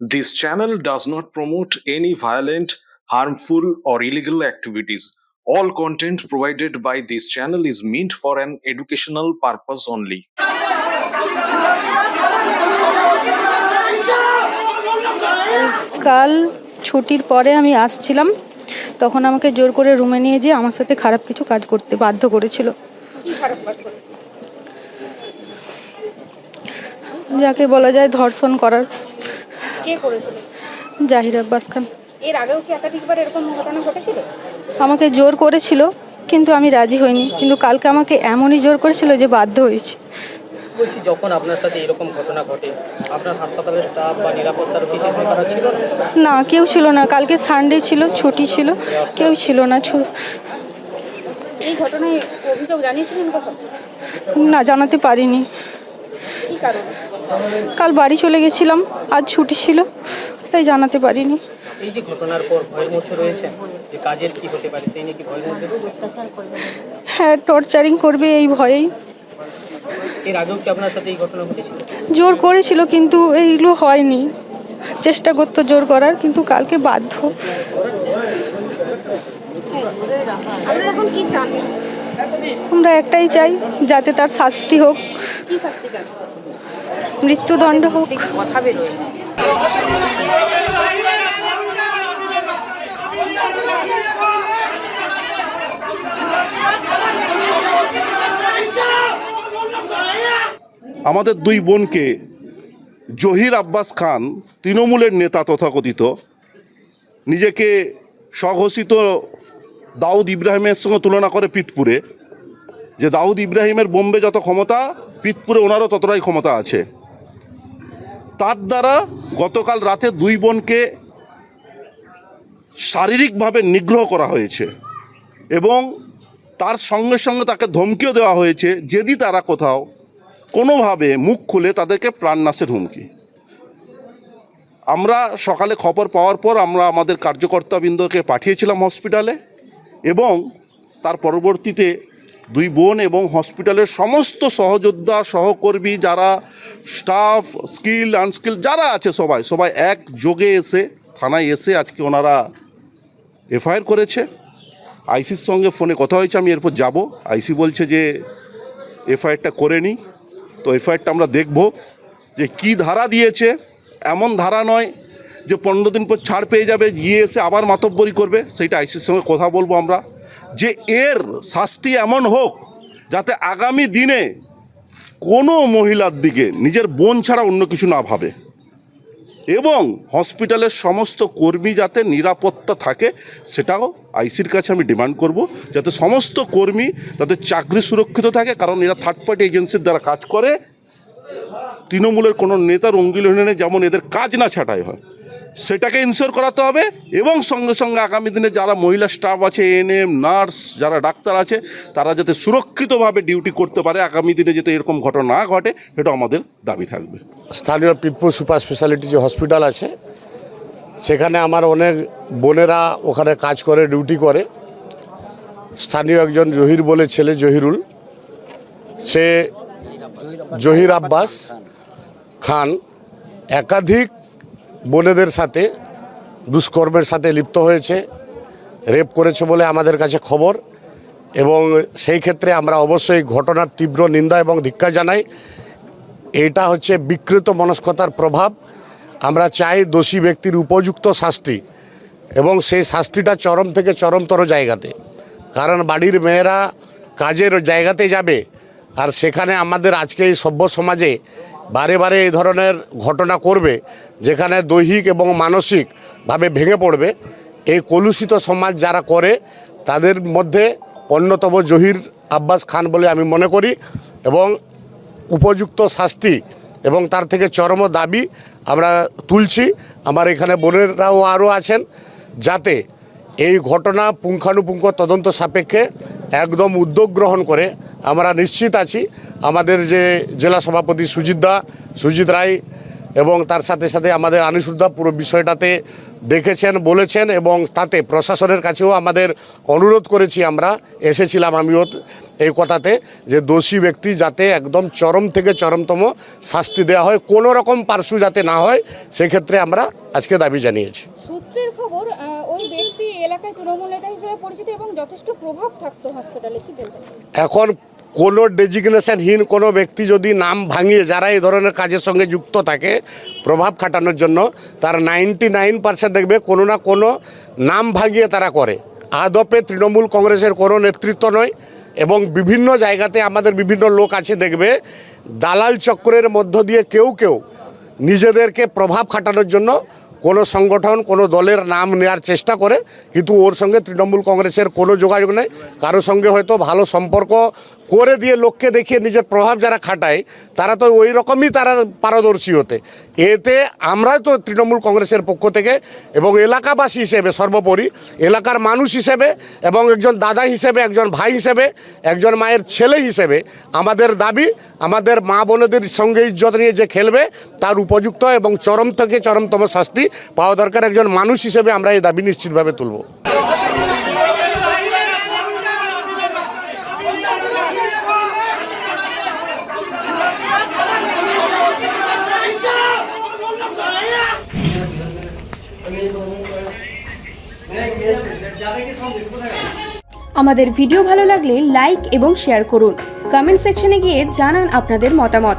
This channel does not promote any violent, harmful, or illegal activities. All content provided by this channel is meant for an educational purpose only. কাল ছুটির পরে আমি আসছিলাম তখন আমাকে জোর করে রুমে নিয়ে যেয়ে আমার সাথে খারাপ কিছু কাজ করতে বাধ্য করেছিল যাকে বলা যায় ধর্ষণ করার কে করেছিল? জাহির আব্বাস খান। এর আগেও কি একাধিকবার এরকম ঘটনা ঘটেছিল? আমাকে জোর করেছিল কিন্তু আমি রাজি হইনি। কিন্তু কালকে আমাকে এমনই জোর করেছিল যে বাধ্য হয়েছি। বলছি যখন আপনার সাথে এরকম ঘটনা ঘটে আপনার হাসপাতালের স্টাফ বা নিরাপত্তার বিশেষ ব্যাপার ছিল না? না কেউ ছিল না। কালকে সানডে ছিল ছুটি ছিল কেউ ছিল না। ছু- এই ঘটনায় অভিযোগ জানিয়েছিলেন কখন? না জানাতে পারিনি। কি কারণে? কাল বাড়ি চলে গেছিলাম আজ ছুটি ছিল তাই জানাতে পারিনি। এই যে ঘটনার পর ভয়ের মধ্যে রয়েছেন যে কাজের কি হতে পারে সেই নিয়ে কি ভয়ের মধ্যে হ্যাঁ টর্চারিং করবে এই ভয়েই। এর আগেও কি আপনার সাথে এই ঘটনা ঘটেছিল? জোর করেছিল কিন্তু এইগুলো হয়নি। চেষ্টা করতো জোর করার কিন্তু কালকে বাধ্য। আপনারা এখন কি চান? আমরা একটাই চাই যাতে তার শাস্তি হোক। কি শাস্তি চান? মৃত্যুদণ্ড হোক। আমাদের দুই বোনকে জহির আব্বাস খান তৃণমূলের নেতা তথাকথিত। নিজেকে স্বঘোষিত দাউদ ইব্রাহিমের সঙ্গে তুলনা করে পিতপুরে। যে দাউদ ইব্রাহিমের বোম্বে যত ক্ষমতা, পিতপুরে ওনারও ততটাই ক্ষমতা আছে। তার দ্বারা গতকাল রাতে দুই বোনকে শারীরিকভাবে নিগ্রহ করা হয়েছে এবং তার সঙ্গে সঙ্গে তাকে ধমকিও দেওয়া হয়েছে, যদি তারা কোথাও কোনোভাবে মুখ খুলে তাদেরকে প্রাণনাশের হুমকি। আমরা সকালে খবর পাওয়ার পর আমরা আমাদের কার্যকর্তাবৃন্দকে পাঠিয়েছিলাম হসপিটালে এবং তার পরবর্তীতে দুই বোন এবং হসপিটালের সমস্ত সহযোদ্ধা, সহকর্মী যারা স্টাফ, স্কিল, আনস্কিল যারা আছে সবাই সবাই এক যোগে এসে, থানায় এসে আজকে ওনারা এফআইআর করেছে। আইসির সঙ্গে ফোনে কথা হয়েছে, আমি এরপর যাব। আইসি বলছে যে, এফআইআরটা করে নিই। তো এফআইআরটা আমরা দেখব যে কি ধারা দিয়েছে। এমন ধারা নয় যে পনেরো দিন পর ছাড় পেয়ে যাবে, গিয়ে এসে আবার মাতব্বরি করবে। সেইটা আইসির সঙ্গে কথা বলব আমরা। যে এর শাস্তি এমন হোক যাতে আগামী দিনে কোনো মহিলার দিকে নিজের বোন ছাড়া অন্য কিছু না ভাবে। এবং হসপিটালের সমস্ত কর্মী যাতে নিরাপত্তা থাকে, সেটাও আইসির কাছে আমি ডিমান্ড করব। যাতে সমস্ত কর্মী তাদের চাকরি সুরক্ষিত থাকে, কারণ এরা থার্ড পার্টি এজেন্সির দ্বারা কাজ করে। তৃণমূলের কোনো নেতার অঙ্গিলহীনে যেমন এদের কাজ না ছাঁটাই হয় সেটাকে ইনশিওর করাতে হবে এবং সঙ্গে সঙ্গে আগামী দিনে যারা মহিলা স্টাফ আছে এএনএম নার্স যারা ডাক্তার আছে, তারা যাতে সুরক্ষিতভাবে ডিউটি করতে পারে, আগামী দিনে যাতে এরকম ঘটনা না ঘটে সেটা আমাদের দাবি থাকবে। স্থানীয় পিতপুর সুপার স্পেশালিটি যে হসপিটাল আছে, সেখানে আমার অনেক বোনেরা ওখানে কাজ করে ডিউটি করে। স্থানীয় একজন জহির বলে ছেলে জহিরুল। সে জহির আব্বাস খান। একাধিক বোনেদের সাথে, দুষ্কর্মের সাথে লিপ্ত হয়েছে, রেপ করেছে বলে আমাদের কাছে খবর এবং সেই ক্ষেত্রে আমরা অবশ্যই ঘটনার তীব্র নিন্দা এবং ধিক্ষা জানাই। এটা হচ্ছে বিকৃত মনস্কতার প্রভাব। আমরা চাই দোষী ব্যক্তির উপযুক্ত শাস্তি এবং সেই শাস্তিটা চরম থেকে চরমতর জায়গাতে। কারণ বাড়ির মেয়েরা কাজের জায়গাতে যাবে আর সেখানে আমাদের আজকে এই সভ্য সমাজে বারে বারে এই ধরনের ঘটনা করবে, যেখানে দৈহিক এবং মানসিকভাবে ভেঙে পড়বে, এই কলুষিত সমাজ যারা করে, তাদের মধ্যে অন্যতম জহির আব্বাস খান বলে আমি মনে করি এবং উপযুক্ত শাস্তি এবং তার থেকে চরম দাবি আমরা তুলছি। আমার এখানে বোনেরাও আরও আছেন, যাতে এই ঘটনা পুঙ্খানুপুঙ্খ তদন্ত সাপেক্ষে একদম উদ্যোগ গ্রহণ করে আমরা নিশ্চিত আছি। আমাদের যে জেলা সভাপতি সুজিত দা, সুজিত রায় এবং তার সাথে সাথে আমাদের আনিসুদ্ধা পুরো বিষয়টাতে দেখেছেন, বলেছেন এবং তাতে প্রশাসনের কাছেও আমাদের অনুরোধ করেছি আমরা। এসেছিলাম আমিও এই কথাতে যে দোষী ব্যক্তি যাতে একদম চরম থেকে চরমতম শাস্তি দেওয়া হয়, কোনো রকম পার্শ্ব যাতে না হয়, সেক্ষেত্রে আমরা আজকে দাবি জানিয়েছি সূত্রের খবর আহ, ওই তৃণমূল নেতা হিসেবে পরিচিত এবং যথেষ্ট প্রভাব থাকতো কি এখন কোনো ডেজিগনেশনহীন কোনো ব্যক্তি যদি নাম ভাঙিয়ে, যারা এই ধরনের কাজের সঙ্গে যুক্ত থাকে, প্রভাব খাটানোর জন্য, তার নাইনটি নাইন পার্সেন্ট দেখবে কোনো না কোনো নাম ভাঙিয়ে তারা করে। আদপে তৃণমূল কংগ্রেসের কোনো নেতৃত্ব নয় এবং বিভিন্ন জায়গাতে আমাদের বিভিন্ন লোক আছে, দেখবে দালাল চক্রের মধ্য দিয়ে কেউ কেউ নিজেদেরকে প্রভাব খাটানোর জন্য কোনো সংগঠন, কোনো দলের নাম নেওয়ার চেষ্টা করে, কিন্তু ওর সঙ্গে তৃণমূল কংগ্রেসের কোনো যোগাযোগ নেই। কারোর সঙ্গে হয়তো ভালো সম্পর্ক করে দিয়ে লোককে দেখিয়ে নিজের প্রভাব যারা খাটায়, তারা তো ওই রকমই তারা পারদর্শী হতে। এতে আমরাই তো তৃণমূল কংগ্রেসের পক্ষ থেকে এবং এলাকাবাসী হিসেবে সর্বোপরি, এলাকার মানুষ হিসেবে এবং একজন দাদা হিসেবে, একজন ভাই হিসেবে, একজন মায়ের ছেলে হিসেবে আমাদের দাবি, আমাদের মা বোনেদের সঙ্গে ইজ্জত নিয়ে যে খেলবে তার উপযুক্ত এবং চরম থেকে চরমতম শাস্তি পাওয়া দরকার। একজন মানুষ হিসেবে আমরা এই দাবি নিশ্চিতভাবে তুলব। আমাদের ভিডিও ভালো লাগলে লাইক এবং শেয়ার করুন। কমেন্ট সেকশনে গিয়ে জানান আপনাদের মতামত।